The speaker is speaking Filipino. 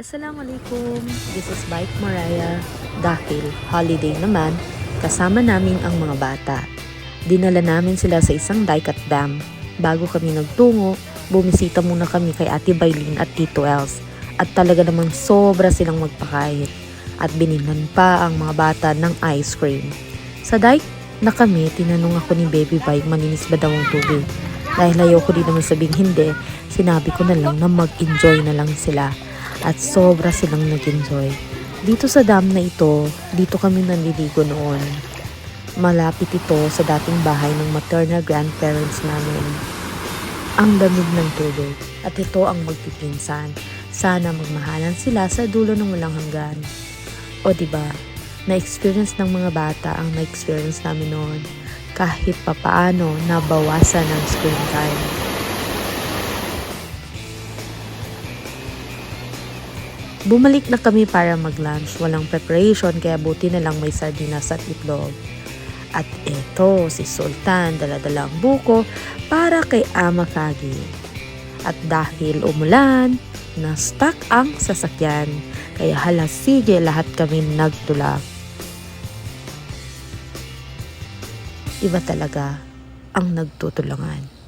Assalamualaikum, this is Bike Mariah. Dahil holiday naman, kasama namin ang mga bata. Dinala namin sila sa isang dike at dam. Bago kami nagtungo, bumisita muna kami kay Ate Bailin at Tito Els. At talaga namang sobra silang magpakait. At bininan pa ang mga bata ng ice cream. Sa dike na kami, tinanong ako ni Baby Bike maninis ba daw ang tubig. Dahil ayoko din naman sabing hindi, sinabi ko na lang na mag-enjoy na lang sila at sobra silang nag-enjoy. Dito sa dam na ito, dito kami nanliligo noon. Malapit ito sa dating bahay ng maternal grandparents namin. Ang lamig ng tubig at ito ang magpipinsan. Sana magmahalan sila sa dulo ng walang hanggan. O di ba? Na-experience ng mga bata ang na-experience namin noon. Kahit papaano nabawasan ng screen time. Bumalik na kami para mag-lunch. Walang preparation kaya buti na lang may sardinas at itlog. At eto, si Sultan daladala ang buko para kay Ama Kagi. At dahil umulan, na-stuck ang sasakyan. Kaya hala sige lahat kami nagtulak. Iba talaga ang nagtutulungan.